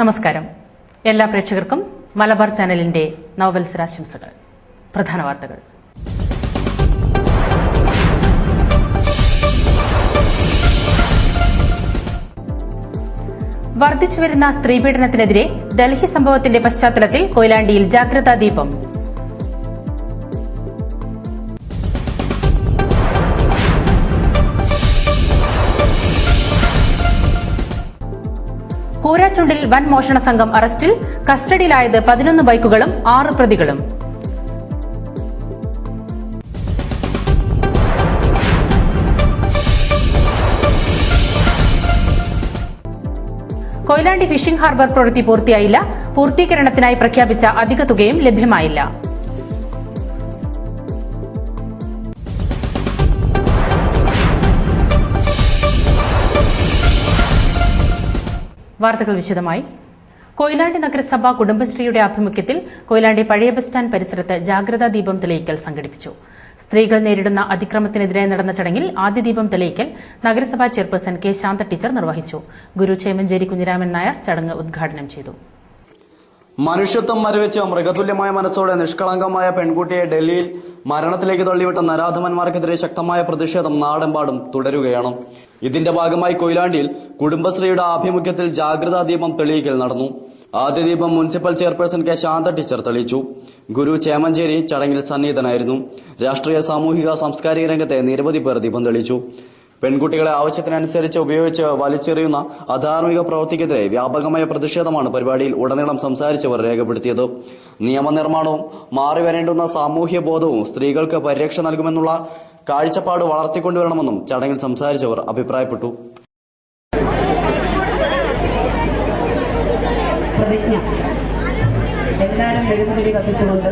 നമസ്കാരം. എല്ലാ പ്രേക്ഷകർക്കും മലബാർ ചാനലിന്റെ നവവത്സരാശംസകൾ പ്രധാന വാർത്തകൾ. വർദ്ധിച്ചുവരുന്ന സ്ത്രീപീഡനത്തിനെതിരെ ഡൽഹി സംഭവത്തിന്റെ പശ്ചാത്തലത്തിൽ കൊയിലാണ്ടിയിൽ ജാഗ്രതാ ദീപം കൂരാച്ചുണ്ടിൽ വൻ മോഷണ സംഘം അറസ്റ്റിൽ കസ്റ്റഡിയിലായത് പതിനൊന്ന് ബൈക്കുകളും ആറ് പ്രതികളും. കൊയിലാണ്ടി ഫിഷിംഗ് ഹാർബർ പ്രവൃത്തി പൂർത്തിയായില്ല. പൂർത്തീകരണത്തിനായി പ്രഖ്യാപിച്ച അധിക തുകയും ലഭ്യമായില്ല. വാർത്തകൾ വിശദമായി. കൊയിലാണ്ടി നഗരസഭ കുടുംബശ്രീയുടെ ആഭിമുഖ്യത്തിൽ കൊയിലാണ്ടി പഴയ ബസ് സ്റ്റാൻഡ് പരിസരത്ത് ജാഗ്രതാ ദീപം തെളിയിക്കൽ സംഘടിപ്പിച്ചു. സ്ത്രീകൾ നേരിടുന്ന അതിക്രമത്തിനെതിരെ നടന്ന ചടങ്ങിൽ ആദ്യ ദീപം തെളിയിക്കൽ നഗരസഭാ ചെയർപേഴ്സൺ കെ ശാന്ത ടീച്ചർ നിർവഹിച്ചു. ഗുരു ചേമഞ്ചേരി കുഞ്ഞിരാമൻ നായർ ചടങ്ങ് ഉദ്ഘാടനം ചെയ്തു. മനുഷ്യത്വം മരവിച്ച് മൃഗതുല്യമായ മനസ്സോടെ നിഷ്കളങ്കമായ പെൺകുട്ടിയെ ഡൽഹിയിൽ മരണത്തിലേക്ക് തള്ളിവിട്ട നരാധമന്മാർക്കെതിരെ ശക്തമായ പ്രതിഷേധം നാടെമ്പാടും തുടരുകയാണ്. ഇതിന്റെ ഭാഗമായി കൊയിലാണ്ടിയിൽ കുടുംബശ്രീയുടെ ആഭിമുഖ്യത്തിൽ ജാഗ്രതാ ദീപം തെളിയിക്കൽ നടന്നു. ആദ്യ ദീപം municipal chairperson K Shantha teacher തെളിയിച്ചു. ഗുരു ചേമഞ്ചേരി ചടങ്ങിൽ സന്നിഹിതനായിരുന്നു. രാഷ്ട്രീയ സാമൂഹിക സാംസ്കാരിക രംഗത്തെ നിരവധി പേർ ദീപം തെളിയിച്ചു. പെൺകുട്ടികളെ ആവശ്യത്തിനനുസരിച്ച് ഉപയോഗിച്ച് വലിച്ചെറിയുന്ന അധാർമിക പ്രവൃത്തിക്കെതിരെ വ്യാപകമായ പ്രതിഷേധമാണ് പരിപാടിയിൽ ഉടനീളം സംസാരിച്ചവർ രേഖപ്പെടുത്തിയത്. നിയമനിർമ്മാണവും മാറി വരേണ്ടുന്ന സാമൂഹ്യ ബോധവും സ്ത്രീകൾക്ക് പരിരക്ഷ നൽകുമെന്നുള്ള കാഴ്ചപ്പാട് വളർത്തിക്കൊണ്ടുവരണമെന്നും ചടങ്ങിൽ സംസാരിച്ചവർ അഭിപ്രായപ്പെട്ടു. പ്രതിജ്ഞ. എല്ലാവരും മെഴുകുതിരി കത്തിച്ചുകൊണ്ട്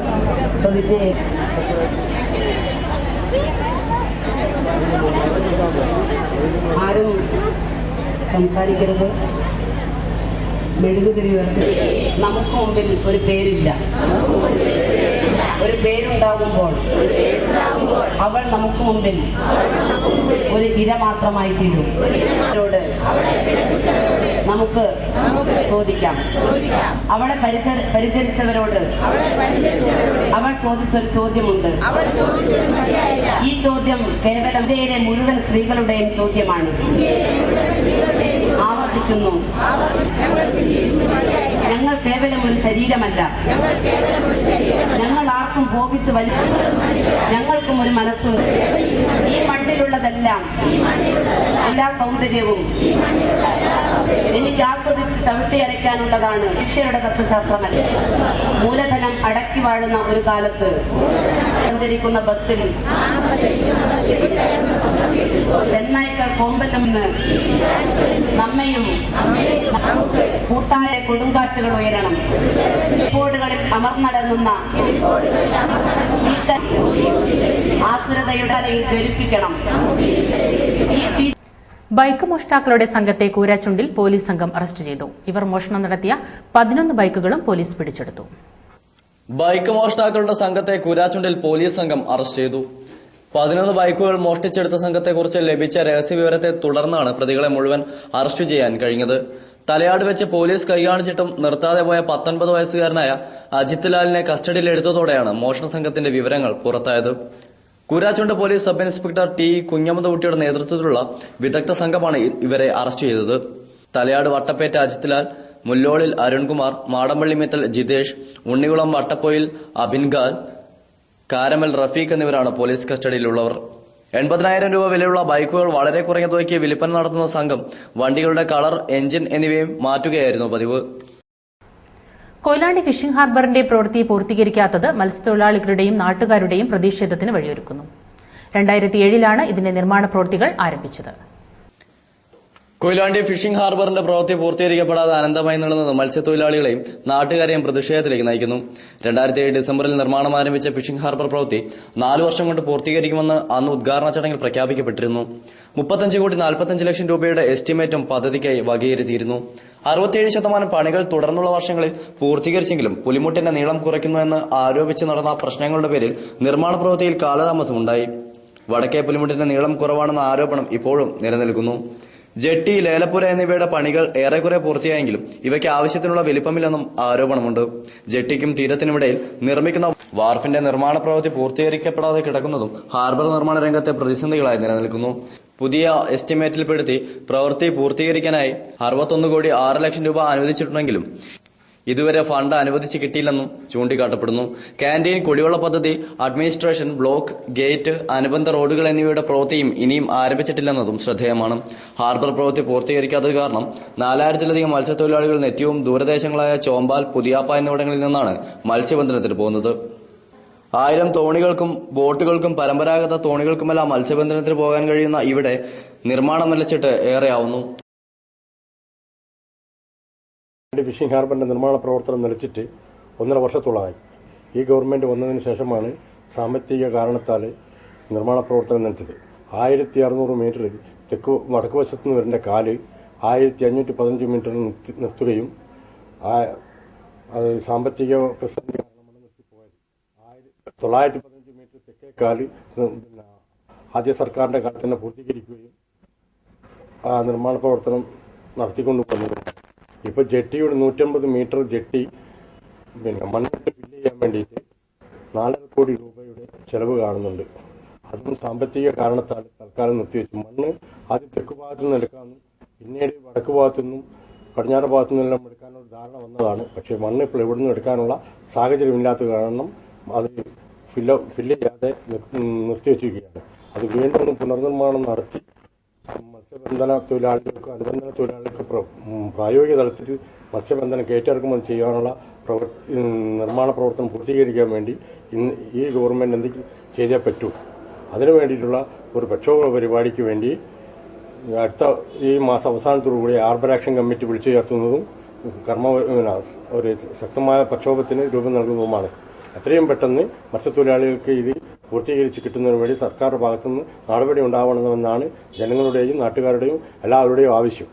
പ്രതിജ്ഞയെ ആരും സംസാരിക്കരുത്. മെഴുകുതിരി നമുക്ക് മുമ്പിൽ ഒരു പേരില്ല. ഒരു പേരുണ്ടാകുമ്പോൾ അവൾ നമുക്ക് മുമ്പിൽ ഒരു ഇര മാത്രമായി തീരും. നമുക്ക് ചോദിക്കാം. അവളെ പരിചര- പരിചരിച്ചവരോട് അവൾ ചോദിച്ചൊരു ചോദ്യമുണ്ട്. ഈ ചോദ്യം കേവലം ഇന്ത്യയിലെ മുഴുവൻ സ്ത്രീകളുടെയും ചോദ്യമാണ്. ആവർത്തിക്കുന്നു. കേവലം ഒരു ശരീരമല്ല. ഞങ്ങൾ ആർക്കും ഭോഗിച്ച് വലിച്ചു. ഞങ്ങൾക്കും ഒരു മനസ്സുണ്ട് ഈ മണ്ണിലുള്ളതെല്ലാം എല്ലാ സൗന്ദര്യവും എനിക്ക് ആസ്വദിച്ച് ചവിട്ടി അരയ്ക്കാനുള്ളതാണ് മനുഷ്യരുടെ തത്വശാസ്ത്രമല്ല. മൂലധനം അടക്കി വാഴുന്ന ഒരു കാലത്ത് സഞ്ചരിക്കുന്ന ബസ്സിൽ ചെന്നൈക്കൽ കോമ്പല്ലെന്ന് നമ്മയും കൂട്ടായ കൊടുങ്കാറ്റുകൾ ഉയരണം. റിപ്പോർട്ടുകളിൽ അമർന്നടങ്ങുന്ന ആസുരതയുടെ അലയിൽ ജ്വലിപ്പിക്കണം ബൈക്ക് മോഷ്ടാക്കളുടെ സംഘത്തെ കൂരാച്ചുണ്ടിൽ പോലീസ് സംഘം അറസ്റ്റ് ചെയ്തു. ഇവർ മോഷണം നടത്തിയ പതിനൊന്ന് ബൈക്കുകളും പോലീസ് പിടിച്ചെടുത്തു. ബൈക്ക് മോഷ്ടാക്കളുടെ സംഘത്തെ കുരാച്ചുണ്ടിൽ പോലീസ് സംഘം അറസ്റ്റ് ചെയ്തു. പതിനൊന്ന് ബൈക്കുകൾ മോഷ്ടിച്ചെടുത്ത സംഘത്തെക്കുറിച്ച് ലഭിച്ച രഹസ്യവിവരത്തെ തുടർന്നാണ് പ്രതികളെ മുഴുവൻ അറസ്റ്റ് ചെയ്യാൻ കഴിഞ്ഞത്. തലയാട് വെച്ച് പോലീസ് കൈകാണിച്ചിട്ടും നിർത്താതെ പോയ പത്തൊൻപത് വയസ്സുകാരനായ അജിത് ലാലിനെ കസ്റ്റഡിയിലെടുത്തതോടെയാണ് മോഷണ സംഘത്തിന്റെ വിവരങ്ങൾ പുറത്തായത്. Koorachundu police sub inspector T കുഞ്ഞമ്മദകുട്ടിയുടെ നേതൃത്വത്തിലുള്ള വിദഗ്ധ സംഘമാണ് ഇവരെ അറസ്റ്റ് ചെയ്തത്. തലയാട് വട്ടപ്പേറ്റ അജിത് ലാൽ മുല്ലോളിൽ അരുൺകുമാർ മാടമ്പള്ളി മിത്തൽ ജിതേഷ് ഉണ്ണികുളം വട്ടപ്പൊയിൽ അബിൻഗാൽ കാരമൽ റഫീഖ് എന്നിവരാണ് പോലീസ് കസ്റ്റഡിയിലുള്ളവർ. എൺപതിനായിരം രൂപ വിലയുള്ള ബൈക്കുകൾ വളരെ കുറഞ്ഞ തുകയ്ക്ക് വിൽപ്പന നടത്തുന്ന സംഘം വണ്ടികളുടെ കളർ എഞ്ചിൻ എന്നിവയും മാറ്റുകയായിരുന്നു പതിവ്. കൊയിലാണ്ടി ഫിഷിംഗ് ഹാർബറിന്റെ പ്രവൃത്തി പൂർത്തീകരിക്കാത്തത് മത്സ്യത്തൊഴിലാളികളുടെയും നാട്ടുകാരുടെയും പ്രതിഷേധത്തിന് വഴിയൊരുക്കുന്നു. രണ്ടായിരത്തി ഏഴിലാണ് ഇതിന്റെ നിർമ്മാണ പ്രവൃത്തികൾ ആരംഭിച്ചത്. കൊയിലാണ്ടി ഫിഷിംഗ് ഹാർബറിന്റെ പ്രവൃത്തി പൂർത്തീകരിക്കപ്പെടാതെ അനന്തമായി നിലനിന്ന് മത്സ്യത്തൊഴിലാളികളെയും നാട്ടുകാരെയും പ്രതിഷേധത്തിലേക്ക് നയിക്കുന്നു. രണ്ടായിരത്തി ഏഴ് ഡിസംബറിൽ നിർമ്മാണം ആരംഭിച്ച ഫിഷിംഗ് ഹാർബർ പ്രവൃത്തി നാലു വർഷം കൊണ്ട് പൂർത്തീകരിക്കുമെന്ന് അന്ന് ഉദ്ഘാടന ചടങ്ങിൽ പ്രഖ്യാപിക്കപ്പെട്ടിരുന്നു. മുപ്പത്തഞ്ച് കോടി നാൽപ്പത്തഞ്ച് ലക്ഷം രൂപയുടെ എസ്റ്റിമേറ്റും പദ്ധതിക്കായി വകയിരുത്തിയിരുന്നു. അറുപത്തിയേഴ് ശതമാനം പണികൾ തുടർന്നുള്ള വർഷങ്ങളിൽ പൂർത്തീകരിച്ചെങ്കിലും പുലിമുട്ടിന്റെ നീളം കുറയ്ക്കുന്നുവെന്ന് ആരോപിച്ച് നടന്ന പ്രശ്നങ്ങളുടെ പേരിൽ നിർമ്മാണ പ്രവൃത്തിയിൽ കാലതാമസമുണ്ടായി. വടക്കേ പുലിമുട്ടിന്റെ നീളം കുറവാണെന്ന ആരോപണം ഇപ്പോഴും നിലനിൽക്കുന്നു. ജെട്ടി ലേലപ്പുര എന്നിവയുടെ പണികൾ ഏറെക്കുറെ പൂർത്തിയായെങ്കിലും ഇവയ്ക്ക് ആവശ്യത്തിനുള്ള വലിപ്പമില്ലെന്നും ആരോപണമുണ്ട്. ജെട്ടിക്കും തീരത്തിനുമിടയിൽ നിർമ്മിക്കുന്ന വാർഫിന്റെ നിർമ്മാണ പ്രവൃത്തി പൂർത്തീകരിക്കപ്പെടാതെ കിടക്കുന്നതും ഹാർബർ നിർമ്മാണ രംഗത്തെ പ്രതിസന്ധികളായി നിലനിൽക്കുന്നു. പുതിയ എസ്റ്റിമേറ്റിൽപ്പെടുത്തി പ്രവൃത്തി പൂർത്തീകരിക്കാനായി അറുപത്തൊന്ന് കോടി ആറ് ലക്ഷം രൂപ അനുവദിച്ചിട്ടുണ്ടെങ്കിലും ഇതുവരെ ഫണ്ട് അനുവദിച്ച് കിട്ടിയില്ലെന്നും ചൂണ്ടിക്കാട്ടപ്പെടുന്നു. കാന്റീൻ കുടിവെള്ള പദ്ധതി അഡ്മിനിസ്ട്രേഷൻ ബ്ലോക്ക് ഗേറ്റ് അനുബന്ധ റോഡുകൾ എന്നിവയുടെ പ്രവൃത്തിയും ഇനിയും ആരംഭിച്ചിട്ടില്ലെന്നതും ശ്രദ്ധേയമാണ്. ഹാർബർ പ്രവൃത്തി പൂർത്തീകരിക്കാത്തത് കാരണം നാലായിരത്തിലധികം മത്സ്യത്തൊഴിലാളികൾ നിത്യവും ദൂരദേശങ്ങളായ ചോമ്പാൽ പുതിയാപ്പ എന്നിവിടങ്ങളിൽ നിന്നാണ് മത്സ്യബന്ധനത്തിന് പോകുന്നത്. ആയിരം തോണികൾക്കും ബോട്ടുകൾക്കും പരമ്പരാഗത തോണികൾക്കുമെല്ലാം മത്സ്യബന്ധനത്തിന് പോകാൻ കഴിയുന്ന ഇവിടെ നിർമ്മാണം നിലച്ചിട്ട് ഏറെയാവുന്നു. വേണ്ടി ഫിഷിംഗ് ഹാർബറിന്റെ നിർമ്മാണ പ്രവർത്തനം നിലച്ചിട്ട് ഒന്നര വർഷത്തോളമായി. ഈ ഗവൺമെന്റ് വന്നതിന് ശേഷമാണ് സാമ്പത്തിക കാരണത്താൽ നിർമ്മാണ പ്രവർത്തനം നിലച്ചത്. ആയിരത്തി അറുന്നൂറ് മീറ്റർ തെക്ക് വടക്ക് വശത്ത് നിന്ന് വരേണ്ട കാൽ ആയിരത്തി അഞ്ഞൂറ്റി പതിനഞ്ച് മീറ്റർ നിർത്തി നിർത്തുകയും അത് സാമ്പത്തിക പ്രതിസന്ധി കാരണമാണ് നിർത്തിപ്പോയത്. ആയിരത്തി തൊള്ളായിരത്തി പതിനഞ്ച് മീറ്റർ തെക്കേ കാൽ ആദ്യ സർക്കാരിന്റെ കാലത്ത് തന്നെ പൂർത്തീകരിക്കുകയും ആ നിർമ്മാണ പ്രവർത്തനം നടത്തിക്കൊണ്ട് വന്നത് ഇപ്പൊ ജെട്ടിയുടെ നൂറ്റമ്പത് മീറ്റർ ജെട്ടി പിന്നെ മണ്ണിട്ട് ബില്ല് ചെയ്യാൻ വേണ്ടിയിട്ട് നാലര കോടി രൂപയുടെ ചെലവ് കാണുന്നുണ്ട്. അതും സാമ്പത്തിക കാരണത്താൽ തൽക്കാലം നിർത്തിവെച്ചു. മണ്ണ് ആദ്യം തെക്ക് ഭാഗത്തു നിന്ന് എടുക്കാമെന്നും പിന്നീട് വടക്ക് ഭാഗത്തു നിന്നും പടിഞ്ഞാറ് ഭാഗത്തു നിന്നെല്ലാം എടുക്കാനുള്ള ധാരണ വന്നതാണ്. പക്ഷേ മണ്ണ് ഇപ്പോൾ എവിടെ നിന്നും എടുക്കാനുള്ള സാഹചര്യമില്ലാത്ത കാരണം അത് ഫില്ല ഫില്ല് ചെയ്യാതെ നിർ- നിർത്തിവെച്ചിരിക്കുകയാണ്. അത് വീണ്ടും പുനർനിർമ്മാണം നടത്തി മത്സ്യബന്ധന തൊഴിലാളികൾക്ക് അനുബന്ധന തൊഴിലാളികൾക്ക് പ്രായോഗിക തലത്തിൽ മത്സ്യബന്ധനം കയറ്റിറക്കുമതി ചെയ്യാനുള്ള പ്രവർത്തി നിർമ്മാണ പ്രവർത്തനം പൂർത്തീകരിക്കാൻ വേണ്ടി ഇന്ന് ഈ ഗവൺമെന്റ് എന്തെങ്കിലും ചെയ്തേ പറ്റൂ. അതിനു വേണ്ടിയിട്ടുള്ള ഒരു പ്രക്ഷോഭ പരിപാടിക്ക് വേണ്ടി അടുത്ത ഈ മാസം അവസാനത്തോടുകൂടി ആർബർ ആക്ഷൻ കമ്മിറ്റി വിളിച്ചു ചേർത്തുന്നതും കർമ്മ ഒരു ശക്തമായ പ്രക്ഷോഭത്തിന് രൂപം നൽകുന്നതുമാണ്. എത്രയും പെട്ടെന്ന് മത്സ്യത്തൊഴിലാളികൾക്ക് ഇത് പൂർത്തീകരിച്ച് കിട്ടുന്നതിന് വേണ്ടി സർക്കാർ ഭാഗത്തുനിന്ന് നടപടി ഉണ്ടാവണമെന്നാണ് ജനങ്ങളുടെയും നാട്ടുകാരുടെയും എല്ലാവരുടെയും ആവശ്യം.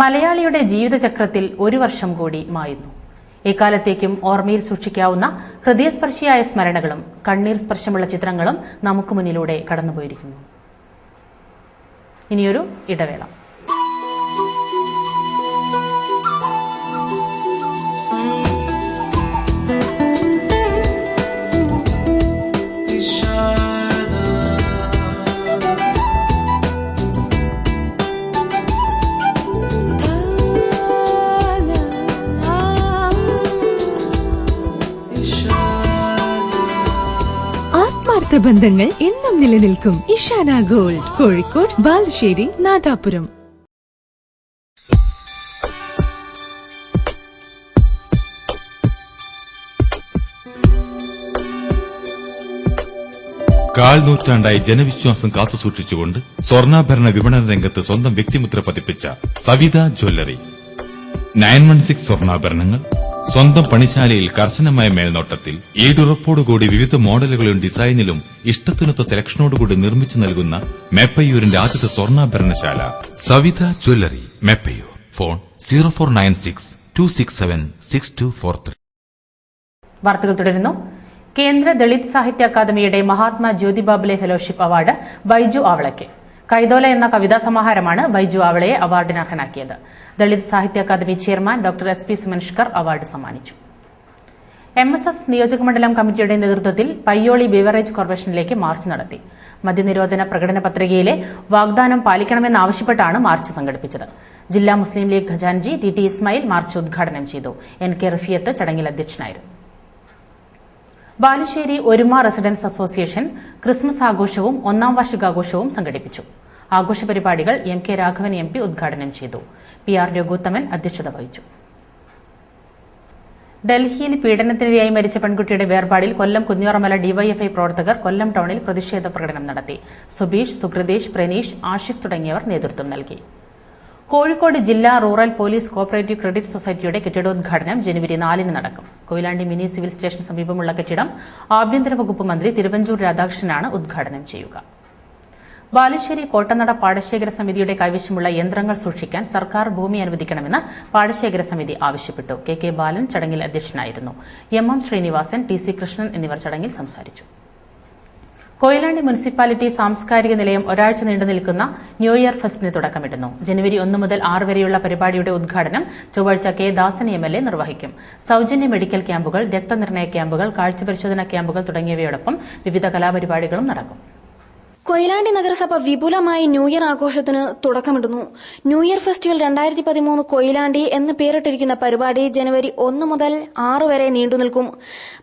മലയാളിയുടെ ജീവിതചക്രത്തിൽ ഒരു വർഷം കൂടി മായുന്നു. എക്കാലത്തേക്കും ഓർമ്മയിൽ സൂക്ഷിക്കാവുന്ന ഹൃദയസ്പർശിയായ സ്മരണകളും കണ്ണീർ സ്പർശമുള്ള ചിത്രങ്ങളും നമുക്ക് മുന്നിലൂടെ കടന്നുപോയിരിക്കുന്നു. ഇനിയൊരു ഇടവേള. ആത്മാർത്ഥ ബന്ധങ്ങൾ എന്നും നിലനിൽക്കും. ഇഷാന ഗോൾഡ് കോഴിക്കോട് ബാലുശ്ശേരി നാദാപുരം. കാൽ നൂറ്റാണ്ടായി ജനവിശ്വാസം കാത്തുസൂക്ഷിച്ചുകൊണ്ട് സ്വർണാഭരണ വിപണന രംഗത്ത് സ്വന്തം വ്യക്തിമുദ്ര പതിപ്പിച്ച Savitha jewellery. Nine one six സ്വർണാഭരണങ്ങൾ സ്വന്തം പണിശാലയിൽ കർശനമായ മേൽനോട്ടത്തിൽ ഈടുറപ്പോടുകൂടി വിവിധ മോഡലുകളും ഡിസൈനിലും ഇഷ്ടത്തിനൊത്ത സെലക്ഷനോടുകൂടി നിർമ്മിച്ചു നൽകുന്ന മേപ്പയ്യൂരിന്റെ ആദ്യത്തെ സ്വർണാഭരണശാല. Savitha jewellery Meppayyur. Phone zero four nine six two six seven six two four three. വാർത്തകൾ തുടരുന്നു. കേന്ദ്ര ദളിത് സാഹിത്യ അക്കാദമിയുടെ മഹാത്മാ ജ്യോതിബാബുലെ ഫെലോഷിപ്പ് അവാർഡ് ബൈജു ആവളയ്ക്ക്. കൈതോല എന്ന കവിതാ സമാഹാരമാണ് ബൈജു ആവളയെ അവാർഡിന് അർഹനാക്കിയത് ദളിത് സാഹിത്യ academy chairman doctor S P Sumanshkar award സമ്മാനിച്ചു. എം എസ് എഫ് നിയോജകമണ്ഡലം കമ്മിറ്റിയുടെ നേതൃത്വത്തിൽ പയ്യോളി ബിവറേജ് കോർപ്പറേഷനിലേക്ക് മാർച്ച് നടത്തി. മദ്യനിരോധന പ്രകടന പത്രികയിലെ വാഗ്ദാനം പാലിക്കണമെന്നാവശ്യപ്പെട്ടാണ് മാർച്ച് സംഘടിപ്പിച്ചത്. ജില്ലാ മുസ്ലിം ലീഗ് ഖജാൻജി ടി ടി ഇസ്മായിൽ മാർച്ച് ഉദ്ഘാടനം ചെയ്തു. എൻ കെ റഫിയത്ത് ചടങ്ങിൽ അധ്യക്ഷനായിരുന്നു. ബാലുശ്ശേരി ഒരുമ റെസിഡൻസ് അസോസിയേഷൻ ക്രിസ്മസ് ആഘോഷവും ഒന്നാം വാർഷികാഘോഷവും സംഘടിപ്പിച്ചു. ആഘോഷ പരിപാടികൾ M K Raghavan M P ഉദ്ഘാടനം ചെയ്തു. പി ആർ രഘുത്തമൻ അധ്യക്ഷത വഹിച്ചു. ഡൽഹിയിൽ പീഡനത്തിനിരയായി മരിച്ച പെൺകുട്ടിയുടെ വേർപാടിൽ കൊല്ലം കുഞ്ഞിറമല ഡിവൈഎഫ്ഐ പ്രവർത്തകർ കൊല്ലം ടൌണിൽ പ്രതിഷേധ പ്രകടനം നടത്തി. സുബീഷ് സുഗ്രദേശ് പ്രനീഷ് ആഷിഫ് തുടങ്ങിയവർ നേതൃത്വം നൽകി. കോഴിക്കോട് ജില്ലാ റൂറൽ പോലീസ് കോപ്പറേറ്റീവ് ക്രെഡിറ്റ് സൊസൈറ്റിയുടെ കെട്ടിടോദ്ഘാടനം ജനുവരി നാലിന് നടക്കും. കൊയിലാണ്ടി മിനി സിവിൽ സ്റ്റേഷൻ സമീപമുള്ള കെട്ടിടം ആഭ്യന്തര വകുപ്പ് മന്ത്രി തിരുവഞ്ചൂർ രാധാകൃഷ്ണനാണ് ഉദ്ഘാടനം ചെയ്യുക. ബാലുശ്ശേരി കോട്ടനട പാടശേഖര സമിതിയുടെ കൈവശമുള്ള യന്ത്രങ്ങൾ സൂക്ഷിക്കാൻ സർക്കാർ ഭൂമി അനുവദിക്കണമെന്ന് പാടശേഖര സമിതി ആവശ്യപ്പെട്ടു. കെ കെ ബാലൻ ചടങ്ങിൽ അധ്യക്ഷനായിരുന്നു. M M Srinivasan T C Krishnan എന്നിവർ ചടങ്ങിൽ സംസാരിച്ചു. കൊയിലാണ്ടി മുനിസിപ്പാലിറ്റി സാംസ്കാരിക നിലയം ഒരാഴ്ച നീണ്ടു നിൽക്കുന്ന ന്യൂ ഇയർ ഫെസ്റ്റിന് തുടക്കമിടുന്നു. ജനുവരി ഒന്ന് മുതൽ ആറ് വരെയുള്ള പരിപാടിയുടെ ഉദ്ഘാടനം ചൊവ്വാഴ്ച K Dasan M L A നിർവഹിക്കും. സൌജന്യ മെഡിക്കൽ ക്യാമ്പുകൾ രക്തനിർണയ ക്യാമ്പുകൾ കാഴ്ചപരിശോധനാ ക്യാമ്പുകൾ തുടങ്ങിയവയോടൊപ്പം വിവിധ കലാപരിപാടികളും നടക്കും. കൊയിലാണ്ടി നഗരസഭ വിപുലമായി ന്യൂ ഇയർ ആഘോഷത്തിന് തുടക്കമിടുന്നു. ന്യൂ ഇയർ ഫെസ്റ്റിവൽ രണ്ടായിരത്തി പതിമൂന്ന് കൊയിലാണ്ടി എന്ന് പേരിട്ടിരിക്കുന്ന പരിപാടി ജനുവരി ഒന്ന് മുതൽ ആറ് വരെ നീണ്ടുനിൽക്കും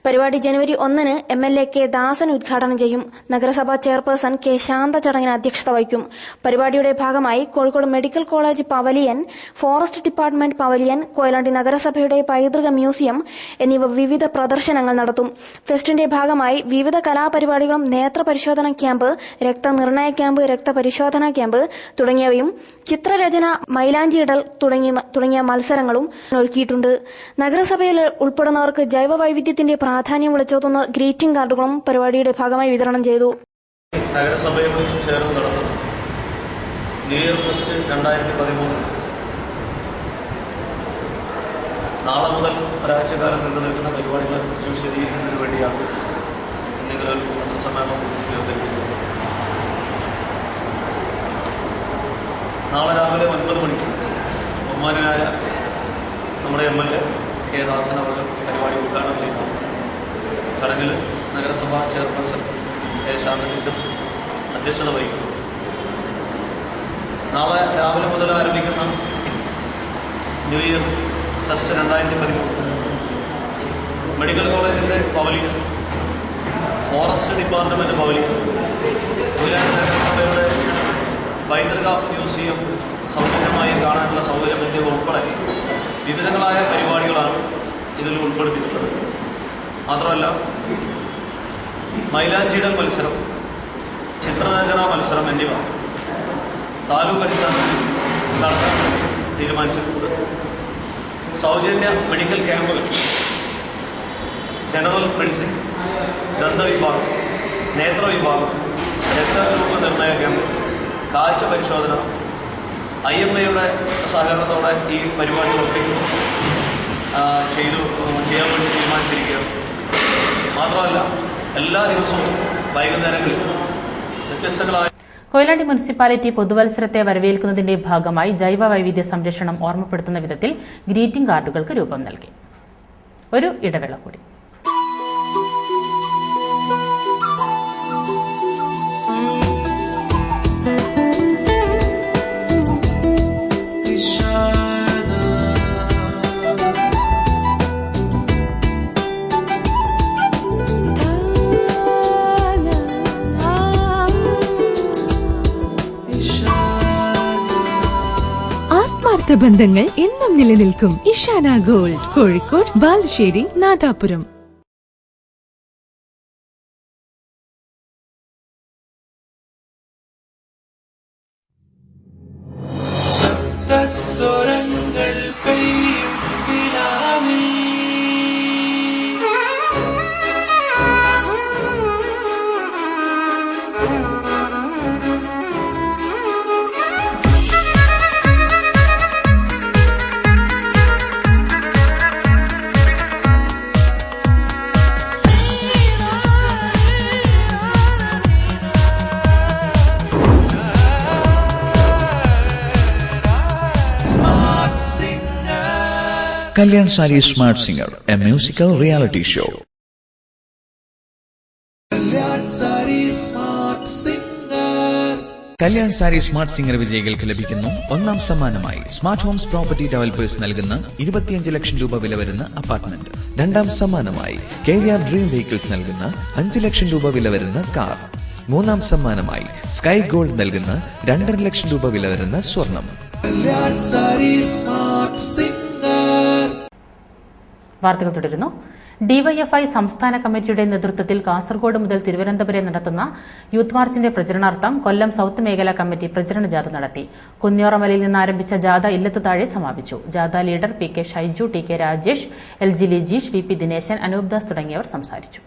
പരിപാടി ജനുവരി ഒന്നിന് M L A K Dasan ഉദ്ഘാടനം ചെയ്യും. നഗരസഭാ ചെയർപേഴ്സൺ കെ ശാന്ത ചടങ്ങിന് അധ്യക്ഷത വഹിക്കും. പരിപാടിയുടെ ഭാഗമായി Kozhikode medical college pavilion forest department pavilion Koyilandy നഗരസഭയുടെ പൈതൃക മ്യൂസിയം എന്നിവ വിവിധ പ്രദർശനങ്ങൾ നടത്തും. ഫെസ്റ്റിന്റെ ഭാഗമായി വിവിധ കലാപരിപാടികളും നേത്ര പരിശോധന ക്യാമ്പ് രക്തനിർണയ ക്യാമ്പ് രക്തപരിശോധനാ ക്യാമ്പ് തുടങ്ങിയവയും ചിത്രരചന മൈലാഞ്ചിയിടൽ തുടങ്ങിയ തുടങ്ങിയ മത്സരങ്ങളും ഒരുക്കിയിട്ടുണ്ട്. നഗരസഭയിൽ ഉൾപ്പെടുന്നവർക്ക് ജൈവ വൈവിധ്യത്തിന്റെ പ്രാധാന്യം വിളിച്ചോതുന്ന ഗ്രീറ്റിംഗ് കാർഡുകളും പരിപാടിയുടെ ഭാഗമായി വിതരണം ചെയ്തു. നാളെ മുതൽ ഒരാഴ്ചക്കാലം നീണ്ടു നിൽക്കുന്ന പരിപാടികളെ കുറിച്ച് വിശദീകരിക്കുന്നതിന് വേണ്ടിയാണ് എന്തെങ്കിലും ഒരു വിളിച്ച് ചേർത്തിരിക്കുന്നത് നാളെ രാവിലെ ഒൻപത് മണിക്ക് ബഹുമാനായ നമ്മുടെ M L A K Dasan അവർ പരിപാടി ഉദ്ഘാടനം ചെയ്തു. ചടങ്ങിൽ നഗരസഭാ ചെയർപേഴ്സൺ കെ ശാന്ത അധ്യക്ഷത വഹിക്കും. നാളെ രാവിലെ മുതൽ ആരംഭിക്കുന്ന ന്യൂ ഇയർ ഫസ്റ്റ് രണ്ടായിരത്തി പതിമൂന്ന്. മെഡിക്കൽ കോളേജിന്റെ pavilion forest department pavilion Koyilandy നഗരസഭയുടെ പൈതൃക മ്യൂസിയം സൗജന്യമായി കാണാനുള്ള സൗകര്യം എന്നിവ ഉൾപ്പെടെ വിവിധങ്ങളായ പരിപാടികളാണ് ഇതിൽ ഉൾപ്പെടുത്തിയിട്ടുള്ളത്. മാത്രമല്ല മൈലാഞ്ചിടൽ മത്സരം ചിത്രരചന മത്സരം എന്നിവ താലൂക്ക് അടിസ്ഥാനത്തിൽ നടത്താൻ തീരുമാനിച്ചിട്ടുണ്ട്. സൗജന്യ മെഡിക്കൽ ക്യാമ്പുകൾ ജനറൽ മെഡിസിൻ ദന്തവിഭാഗം നേത്ര വിഭാഗം രക്തഗ്രൂപ്പ് നിർണയ ക്യാമ്പ് കാഴ്ച പരിശോധന. ഐ എം എയുടെ സഹകരണത്തോടെ ഈ ആ, ചെയ്തു ചെയ്യാൻ വേണ്ടി തീരുമാനിച്ചിരിക്കുകയാണ്. മാത്രമല്ല എല്ലാ ദിവസവും വൈകുന്നേരങ്ങളിൽ വ്യത്യസ്തങ്ങളായ കൊയിലാണ്ടി മുനിസിപ്പാലിറ്റി പുതുവത്സരത്തെ വരവേൽക്കുന്നതിന്റെ ഭാഗമായി ജൈവ വൈവിധ്യ സംരക്ഷണം ഓർമ്മപ്പെടുത്തുന്ന വിധത്തിൽ ഗ്രീറ്റിംഗ് കാർഡുകൾക്ക് രൂപം നൽകി. ഒരു ഇടവേള കൂടി. ആത്മാർത്ഥ ബന്ധങ്ങൾ എന്നും നിലനിൽക്കും. Ishana gold Kozhikode Balussery Nadapuram. Kalyan sari smart singer a musical reality show. Kalyan sari smart singer. Kalyan sari smart singer വിജയികൾക്ക് ലഭിക്കുന്നു ഒന്നാം സമ്മാനമായി. സ്മാർട്ട് ഹോംസ് പ്രോപ്പർട്ടി ഡെവലപ്പേഴ്സ് നൽകുന്ന ഇരുപത്തിയഞ്ച് ലക്ഷം രൂപ വില വരുന്ന അപ്പാർട്ട്മെന്റ്. രണ്ടാം സമ്മാനമായി K V R dream vehicles നൽകുന്ന അഞ്ച് ലക്ഷം രൂപ വില വരുന്ന കാർ. മൂന്നാം സമ്മാനമായി സ്കൈ ഗോൾഡ് നൽകുന്ന രണ്ടര ലക്ഷം രൂപ വില വരുന്ന സ്വർണം. Kalyan sari smart singer. വാർത്തകൾ തുടരുന്നു. ഡിവൈഎഫ്ഐ സംസ്ഥാന കമ്മിറ്റിയുടെ നേതൃത്വത്തിൽ കാസർഗോഡ് മുതൽ തിരുവനന്തപുരം നടത്തുന്ന യൂത്ത് മാർച്ചിന്റെ പ്രചരണാർത്ഥം കൊല്ലം സൌത്ത് മേഖലാ കമ്മിറ്റി പ്രചരണ ജാഥ നടത്തി. കുന്നിയോറമലയിൽ നിന്ന് ആരംഭിച്ച ജാഥ ഇല്ലത്ത് താഴെ സമാപിച്ചു. ജാഥ leader P K Shaiju T K Rajesh L G Lijeesh V P Dineshan Anoop Das തുടങ്ങിയവർ സംസാരിച്ചു.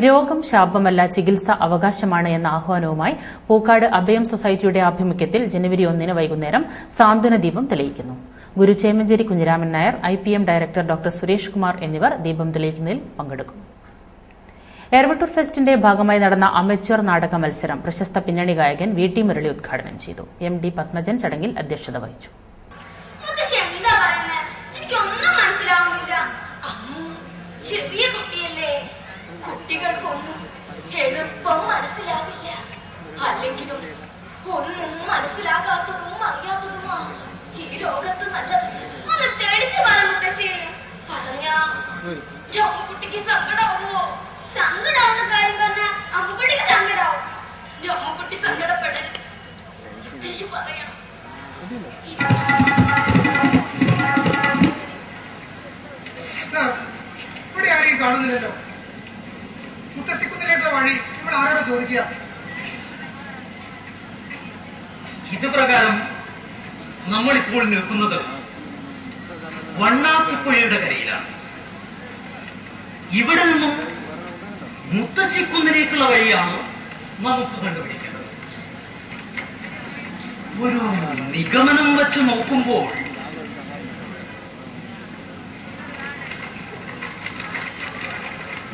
രോഗം ശാപമല്ല ചികിത്സ അവകാശമാണ് എന്ന ആഹ്വാനവുമായി പൂക്കാട് അഭയം സൊസൈറ്റിയുടെ ആഭിമുഖ്യത്തിൽ ജനുവരി ഒന്നിന് വൈകുന്നേരം സാന്ത്വന ദീപം തെളിയിക്കുന്നു. Guru Chemancheri Kunhiraman Nair I P M director doctor Suresh Kumar എന്നിവർ ദീപം തെളിയിക്കുന്നതിൽ പങ്കെടുക്കും. എയർവട്ടൂർ ഫെസ്റ്റിന്റെ ഭാഗമായി നടന്ന അമച്വർ നാടക മത്സരം പ്രശസ്ത പിന്നണി ഗായകൻ വി ടി മുരളി ഉദ്ഘാടനം ചെയ്തു. എം ഡി പത്മജൻ ചടങ്ങിൽ അധ്യക്ഷത വഹിച്ചു.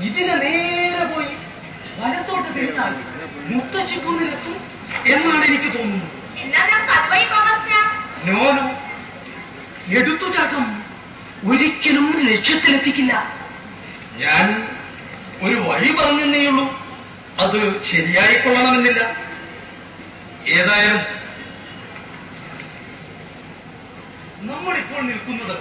ഇതിനെ നേരെ പോയി വലത്തോട്ട് തിരിഞ്ഞാൽ മുത്തശ്ശിക്കുന്നിലെത്തും എന്നാണ് എനിക്ക് തോന്നുന്നത്. എടുത്തു എടുത്തുചാട്ടം ഒരിക്കലും ലക്ഷ്യത്തിലെത്തിക്കില്ല. ഞാൻ ഒരു വഴി പറഞ്ഞെന്നേയുള്ളൂ അത് ശരിയായി കൊള്ളണമെന്നില്ല. ഏതായാലും നമ്മളിപ്പോൾ നിൽക്കുന്നത്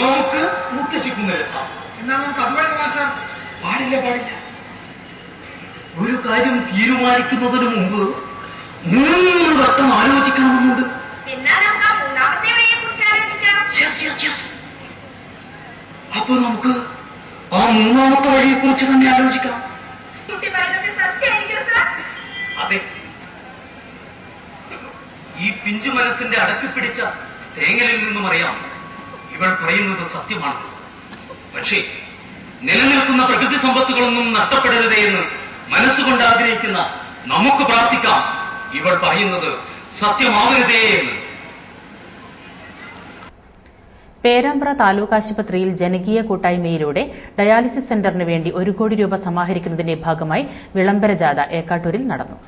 നമുക്ക് മുത്തശ്ശിക്കുന്നിലെത്താം. എന്നാ നമുക്ക് അത് പോകാം സാർ പാടില്ല പാടില്ല. ഒരു കാര്യം തീരുമാനിക്കുന്നതിന് മുമ്പ് മൂന്ന് വട്ടം ആലോചിക്കണമെന്നുണ്ട്. അപ്പൊ നമുക്ക് ആ മൂന്നാമത്തെ വഴിയെ കുറിച്ച് തന്നെ ആലോചിക്കാം. അതെ. ഈ പിഞ്ചു മനസ്സിന്റെ അടക്കി പിടിച്ച തേങ്ങലിൽ നിന്നും അറിയാം ഇവൾ പറയുന്നത് സത്യമാണ്. പക്ഷേ നിലനിൽക്കുന്ന പ്രകൃതി സമ്പത്തുകളൊന്നും നഷ്ടപ്പെടരുതേ എന്ന് മനസ്സുകൊണ്ട് ആഗ്രഹിക്കുന്ന നമുക്ക് പ്രാർത്ഥിക്കാം. ഇവൾ പറയുന്നത് സത്യമാവരുതേ എന്ന്. പേരാമ്പ്ര താലൂക്ക് ആശുപത്രിയിൽ ജനകീയ കൂട്ടായ്മയിലൂടെ ഡയാലിസിസ് സെന്ററിന് വേണ്ടി ഒരു കോടി രൂപ സമാഹരിക്കുന്നതിന്റെ ഭാഗമായി വിളംബര ജാഥ ഏക്കാട്ടൂരിൽ നടന്നു.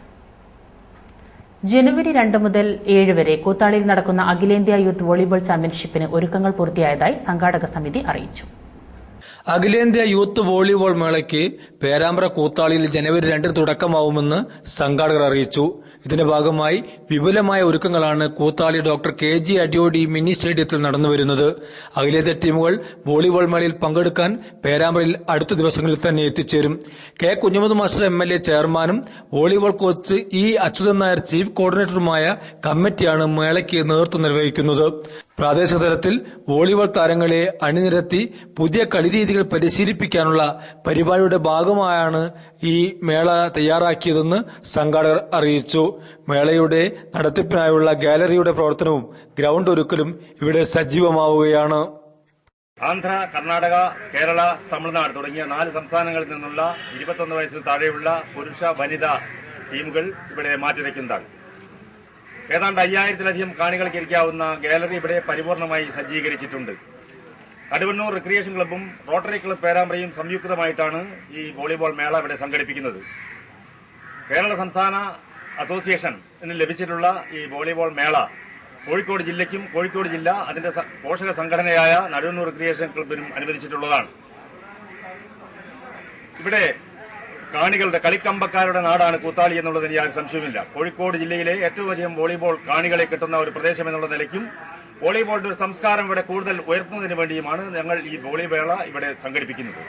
ജനുവരി രണ്ട് മുതൽ ഏഴ് വരെ കൂത്താളിയിൽ നടക്കുന്ന അഖിലേന്ത്യാ യൂത്ത് വോളിബോൾ ചാമ്പ്യൻഷിപ്പിന് ഒരുക്കങ്ങൾ പൂർത്തിയായതായി സംഘാടക സമിതി അറിയിച്ചു. അഖിലേന്ത്യാ യൂത്ത് വോളിബോൾ മേളയ്ക്ക് പേരാമ്പ്ര കൂത്താളിയിൽ ജനുവരി രണ്ടിന് തുടക്കമാവുമെന്ന് സംഘാടകർ അറിയിച്ചു. ഇതിന്റെ ഭാഗമായി വിപുലമായ ഒരുക്കങ്ങളാണ് Koothali doctor K G Adiyodi mini സ്റ്റേഡിയത്തിൽ നടന്നുവരുന്നത് അഖിലേന്ത്യാ ടീമുകൾ വോളിബോൾ മേളയിൽ പങ്കെടുക്കാൻ പേരാമ്പ്രയിൽ അടുത്ത ദിവസങ്ങളിൽ തന്നെ എത്തിച്ചേരും. K Kunhumud master M L A ചെയർമാനും volleyball coach E Achuthan Nair chief കോർഡിനേറ്ററുമായ കമ്മിറ്റിയാണ് മേളയ്ക്ക് നേതൃത്വം നിർവഹിക്കുന്നത്. പ്രാദേശിക തലത്തിൽ വോളിബോൾ താരങ്ങളെ അണിനിരത്തി പുതിയ കളിരീതികൾ പരിശീലിപ്പിക്കാനുള്ള പരിപാടിയുടെ ഭാഗമായാണ് ഈ മേള തയ്യാറാക്കിയതെന്ന് സംഘാടകർ അറിയിച്ചു. മേളയുടെ നടത്തിപ്പിനായുള്ള ഗാലറിയുടെ പ്രവർത്തനവും ഗ്രൗണ്ട് ഒരുക്കലും ഇവിടെ സജീവമാവുകയാണ്. ആന്ധ്ര കർണാടക കേരള തമിഴ്നാട് തുടങ്ങിയ നാല് സംസ്ഥാനങ്ങളിൽ നിന്നുള്ള ഇരുപത്തൊന്ന് വയസ്സിൽ താഴെയുള്ള പുരുഷ വനിതാ ടീമുകൾ ഇവിടെ മാറ്റിവെക്കുന്നതാണ്. ഏതാണ്ട് അയ്യായിരത്തിലധികം കാണികൾക്ക് ഇരിക്കാവുന്ന ഗാലറി ഇവിടെ പരിപൂർണമായി സജ്ജീകരിച്ചിട്ടുണ്ട്. കടുവണ്ണൂർ റിക്രിയേഷൻ ക്ലബ്ബും റോട്ടറി ക്ലബ് പേരാമ്പ്രയും സംയുക്തമായിട്ടാണ് ഈ വോളിബോൾ മേള ഇവിടെ സംഘടിപ്പിക്കുന്നത്. കേരള സംസ്ഥാന അസോസിയേഷന് ലഭിച്ചിട്ടുള്ള ഈ വോളിബോൾ മേള കോഴിക്കോട് ജില്ലയ്ക്കും കോഴിക്കോട് ജില്ല അതിന്റെ പോഷക സംഘടനയായ നടുവണ്ണൂർ റിക്രിയേഷൻ ക്ലബിനും അനുവദിച്ചിട്ടുള്ളതാണ്. ഇവിടെ കാണികളുടെ കളിക്കമ്പക്കാരുടെ നാടാണ് കൂത്താളി എന്നുള്ളതിന് യാതൊരു സംശയമില്ല കോഴിക്കോട് ജില്ലയിലെ ഏറ്റവും അധികം വോളിബോൾ കാണികളെ കിട്ടുന്ന ഒരു പ്രദേശം എന്നുള്ള നിലയ്ക്കും വോളിബോളിന്റെ ഒരു സംസ്കാരം ഇവിടെ കൂടുതൽ ഉയർത്തുന്നതിന് വേണ്ടിയുമാണ് ഞങ്ങൾ ഈ വോളിബേള ഇവിടെ സംഘടിപ്പിക്കുന്നത്.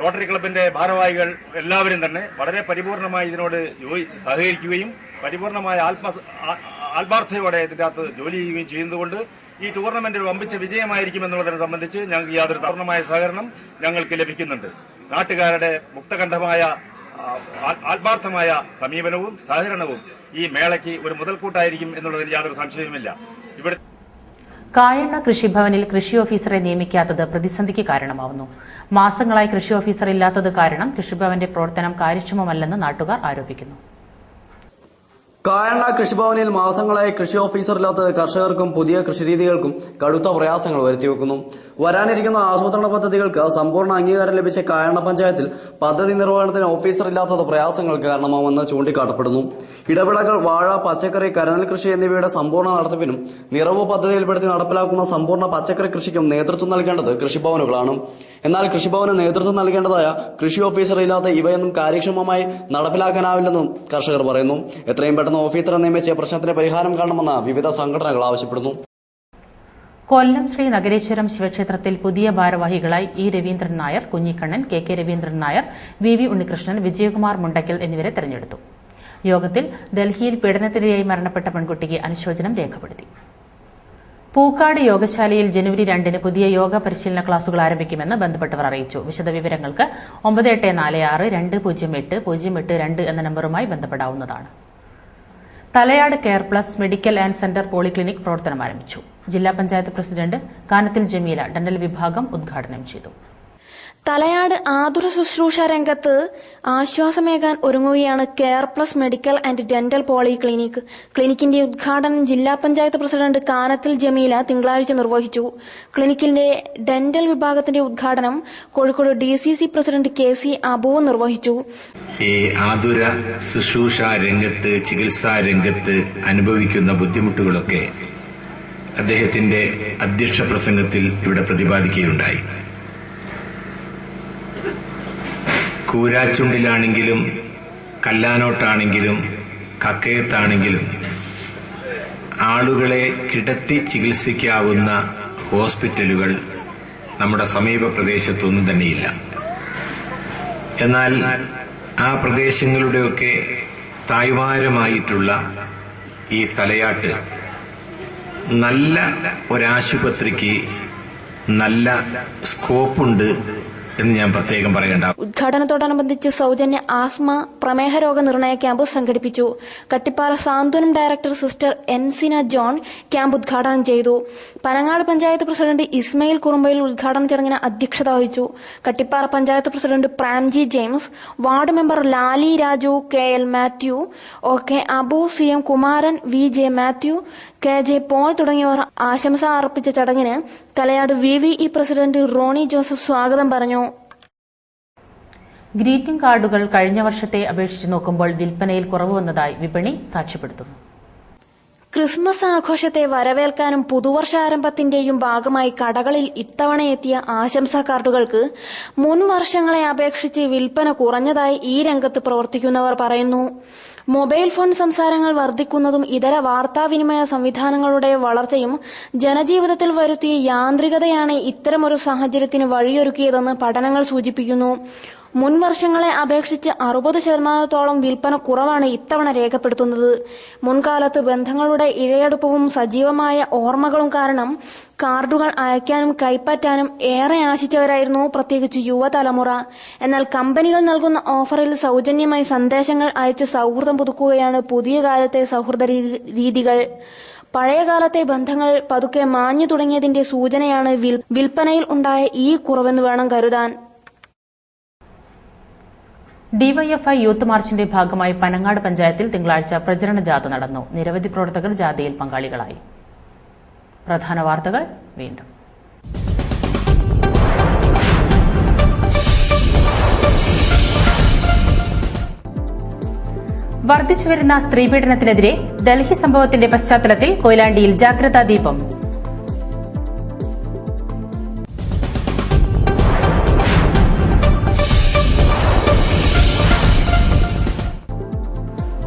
റോട്ടറി ക്ലബിന്റെ ഭാരവാഹികൾ എല്ലാവരും തന്നെ വളരെ പരിപൂർണമായി ഇതിനോട് സഹകരിക്കുകയും പരിപൂർണമായ ആത്മ ആത്മാർത്ഥയോടെ ഇതിന്റെ അകത്ത് ജോലി ചെയ്യുകയും ചെയ്യുന്നതുകൊണ്ട് ഈ ടൂർണമെന്റ് ഒരു വമ്പിച്ച വിജയമായിരിക്കും എന്നുള്ളതിനെ സംബന്ധിച്ച് ഞങ്ങൾക്ക് യാതൊരു പൂർണമായ സഹകരണം ഞങ്ങൾക്ക് ലഭിക്കുന്നുണ്ട്. നാട്ടുകാരുടെ മുക്തകണ്ഠമായ ആത്മാർത്ഥമായ സമീപനവും സഹകരണവും ഈ മേളയ്ക്ക് ഒരു മുതൽക്കൂട്ടായിരിക്കും എന്നുള്ളതിന് യാതൊരു സംശയവുമില്ല. ഇവിടെ കായണ്ണ കൃഷിഭവനിൽ കൃഷി ഓഫീസറെ നിയമിക്കാത്തത് പ്രതിസന്ധിക്ക് കാരണമാവുന്നു. മാസങ്ങളായി കൃഷി ഓഫീസർ ഇല്ലാത്തത് കാരണം കൃഷിഭവന്റെ പ്രവർത്തനം കാര്യക്ഷമമല്ലെന്ന് നാട്ടുകാർ ആരോപിക്കുന്നു. കായണ്ണ കൃഷിഭവനിൽ മാസങ്ങളായി കൃഷി ഓഫീസറില്ലാത്ത കർഷകർക്കും പുതിയ കൃഷിരീതികൾക്കും കടുത്ത പ്രയാസങ്ങൾ വരുത്തിവെക്കുന്നു. വരാനിരിക്കുന്ന ആസൂത്രണ പദ്ധതികൾക്ക് സമ്പൂർണ അംഗീകാരം ലഭിച്ച കായണ്ണ പഞ്ചായത്തിൽ പദ്ധതി നിർവഹണത്തിന് ഓഫീസർ ഇല്ലാത്തത് പ്രയാസങ്ങൾക്ക് കാരണമാവുമെന്ന് ചൂണ്ടിക്കാട്ടപ്പെടുന്നു. ഇടവിളകൾ വാഴ പച്ചക്കറി കരനൽ കൃഷി എന്നിവയുടെ സമ്പൂർണ നടത്തിപ്പിനും നിറവ് പദ്ധതിയിൽപ്പെടുത്തി നടപ്പിലാക്കുന്ന സമ്പൂർണ പച്ചക്കറി കൃഷിക്കും നേതൃത്വം നൽകേണ്ടത് കൃഷിഭവനുകളാണ്. എന്നാൽ കൃഷിഭവന് നേതൃത്വം നൽകേണ്ടതായ കൃഷി ഓഫീസർ ഇല്ലാത്ത ഇവയൊന്നും കാര്യക്ഷമമായി നടപ്പിലാക്കാനാവില്ലെന്നും കർഷകർ പറയുന്നു. എത്രയും പെട്ടെന്ന് ഓഫീസറെ നിയമിച്ച് പ്രശ്നത്തിന് പരിഹാരം കാണണമെന്ന് വിവിധ സംഘടനകൾ ആവശ്യപ്പെടുന്നു. കൊല്ലം ശ്രീ നഗരേശ്വരം ശിവക്ഷേത്രത്തിൽ പുതിയ ഭാരവാഹികളായി E Raveendran Nair Kunhikannan K K Raveendran Nair V V Unnikrishnan Vijayakumar Mundakkal എന്നിവരെ തെരഞ്ഞെടുത്തു. യോഗത്തിൽ ഡൽഹിയിൽ പീഡനത്തിനിരയായി മരണപ്പെട്ട പെൺകുട്ടിക്ക് അനുശോചനം രേഖപ്പെടുത്തി. പൂക്കാട് യോഗശാലയിൽ ജനുവരി രണ്ടിന് പുതിയ യോഗ പരിശീലന ക്ലാസുകൾ ആരംഭിക്കുമെന്ന് ബന്ധപ്പെട്ടവർ അറിയിച്ചു. വിശദവിവരങ്ങൾക്ക് ഒമ്പത് എട്ട് നാല് ആറ് രണ്ട് പൂജ്യം എട്ട് പൂജ്യം എട്ട് രണ്ട് എന്ന നമ്പറുമായി ബന്ധപ്പെടാവുന്നതാണ്. Thalayad care plus medical and centre polyclinic പ്രവർത്തനം ആരംഭിച്ചു. ജില്ലാ പഞ്ചായത്ത് പ്രസിഡന്റ് കാനത്തിൽ ജമീല ഡെന്റൽ വിഭാഗം ഉദ്ഘാടനം ചെയ്തു. തലയാട് ആതുര ശുശ്രൂഷ രംഗത്ത് ആശ്വാസമേകാൻ ഒരുങ്ങുകയാണ് care plus medical and dental polyclinic ക്ലിനിക്കിന്റെ ഉദ്ഘാടനം ജില്ലാ പഞ്ചായത്ത് പ്രസിഡന്റ് കാനത്തിൽ ജമീല തിങ്കളാഴ്ച നിർവഹിച്ചു. ക്ലിനിക്കിന്റെ ഡെന്റൽ വിഭാഗത്തിന്റെ ഉദ്ഘാടനം Kozhikode D C C president K C Abu നിർവഹിച്ചു. ഈ ആതുര ശുശ്രൂഷ രംഗത്ത് ചികിത്സാ രംഗത്ത് അനുഭവിക്കുന്ന ബുദ്ധിമുട്ടുകളൊക്കെ അദ്ദേഹത്തിന്റെ അധ്യക്ഷ പ്രസംഗത്തിൽ ഇവിടെ പ്രതിപാദിക്കുകയുണ്ടായി. കൂരാച്ചുണ്ടിലാണെങ്കിലും കല്ലാനോട്ടാണെങ്കിലും കക്കയത്താണെങ്കിലും ആളുകളെ കിടത്തി ചികിത്സിക്കാവുന്ന ഹോസ്പിറ്റലുകൾ നമ്മുടെ സമീപ പ്രദേശത്തൊന്നും തന്നെയില്ല. എന്നാൽ ആ പ്രദേശങ്ങളുടെയൊക്കെ തായ്വാരമായിട്ടുള്ള ഈ തലയാട്ട് നല്ല ഒരാശുപത്രിക്ക് നല്ല സ്കോപ്പുണ്ട് എന്ന് ഞാൻ പ്രത്യേകം പറയേണ്ട. ഉദ്ഘാടനത്തോടനുബന്ധിച്ച് സൗജന്യ ആസ്മ പ്രമേഹ രോഗ നിർണയ ക്യാമ്പ് സംഘടിപ്പിച്ചു. Kattippara Santhwanam director sister Ensina John camp ഉദ്ഘാടനം ചെയ്തു. പനങ്ങാട് പഞ്ചായത്ത് പ്രസിഡന്റ് ഇസ്മയിൽ കുറുമ്പയിൽ ഉദ്ഘാടന ചടങ്ങിന് അധ്യക്ഷത വഹിച്ചു. Kattippara panchayat president Pramji James ward member Lali Raju K L Mathew O K Abu C M Kumaran V J Mathew K J Paul തുടങ്ങിയവർ ആശംസ അർപ്പിച്ച ചടങ്ങിന് Thalayad V V E president Roni Joseph സ്വാഗതം പറഞ്ഞു. Greeting കാർഡുകൾ കഴിഞ്ഞ വർഷത്തെ അപേക്ഷിച്ച് നോക്കുമ്പോൾ വിൽപ്പനയിൽ കുറവ് വന്നതായി വിപണി സാക്ഷ്യപ്പെടുത്തുന്നു. ക്രിസ്മസ് ആഘോഷത്തെ വരവേൽക്കാനും പുതുവർഷാരംഭത്തിന്റെയും ഭാഗമായി കടകളിൽ ഇത്തവണ എത്തിയ ആശംസാ കാർഡുകൾക്ക് മുൻ വർഷങ്ങളെ അപേക്ഷിച്ച് വിൽപ്പന കുറഞ്ഞതായി ഈ രംഗത്ത് പ്രവർത്തിക്കുന്നവർ പറയുന്നു. മൊബൈൽ ഫോൺ സംസാരങ്ങൾ വർദ്ധിക്കുന്നതും ഇതര വാർത്താവിനിമയ സംവിധാനങ്ങളുടെ വളർച്ചയും ജനജീവിതത്തിൽ വരുത്തിയ യാന്ത്രികതയാണ് ഇത്തരമൊരു സാഹചര്യത്തിന് വഴിയൊരുക്കിയതെന്ന് പഠനങ്ങൾ സൂചിപ്പിക്കുന്നു. മുൻ വർഷങ്ങളെ അപേക്ഷിച്ച് അറുപത് ശതമാനത്തോളം വിൽപ്പന കുറവാണ് ഇത്തവണ രേഖപ്പെടുത്തുന്നത്. മുൻകാലത്ത് ബന്ധങ്ങളുടെ ഇഴയെടുപ്പവും സജീവമായ ഓർമ്മകളും കാരണം കാർഡുകൾ അയക്കാനും കൈപ്പറ്റാനും ഏറെ ആശിച്ചവരായിരുന്നു പ്രത്യേകിച്ച് യുവതലമുറ. എന്നാൽ കമ്പനികൾ നൽകുന്ന ഓഫറിൽ സൗജന്യമായി സന്ദേശങ്ങൾ അയച്ച് സൗഹൃദം പുതുക്കുകയാണ് പുതിയ കാലത്തെ സൗഹൃദ രീതികൾ. പഴയകാലത്തെ ബന്ധങ്ങൾ പതുക്കെ മാഞ്ഞു തുടങ്ങിയതിന്റെ സൂചനയാണ് വിൽ- വിൽപ്പനയിൽ ഉണ്ടായ ഈ കുറവെന്ന് വേണം കരുതാൻ. ഡിവൈഎഫ്ഐ യൂത്ത് മാർച്ചിന്റെ ഭാഗമായി പനങ്ങാട് പഞ്ചായത്തിൽ തിങ്കളാഴ്ച പ്രചരണ ജാഥ നടന്നു. നിരവധി പ്രവർത്തകർ ജാഥയിൽ പങ്കാളികളായി. പ്രധാന വാർത്തകൾ വീണ്ടും. വർദ്ധിച്ചുവരുന്ന സ്ത്രീപീഡനത്തിനെതിരെ ഡൽഹി സംഭവത്തിന്റെ പശ്ചാത്തലത്തിൽ കൊയിലാണ്ടിയിൽ ജാഗ്രതാ ദീപം.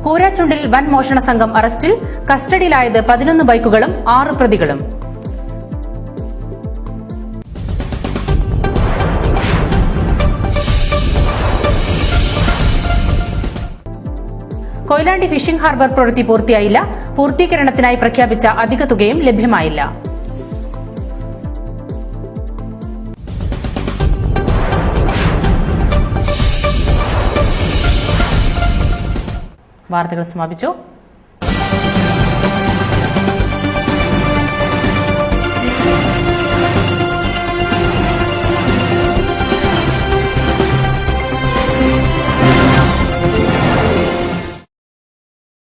കൂരാച്ചുണ്ടിൽ വൻ മോഷണ സംഘം അറസ്റ്റിൽ കസ്റ്റഡിയിലായത് പതിനൊന്ന് ബൈക്കുകളും ആറ് പ്രതികളും. കൊയിലാണ്ടി ഫിഷിംഗ് ഹാർബർ പ്രവൃത്തി പൂർത്തിയായില്ല. പൂർത്തീകരണത്തിനായി പ്രഖ്യാപിച്ച അധിക തുകയും ലഭ്യമായില്ല. വാർത്തകൾ സമാപിച്ചു.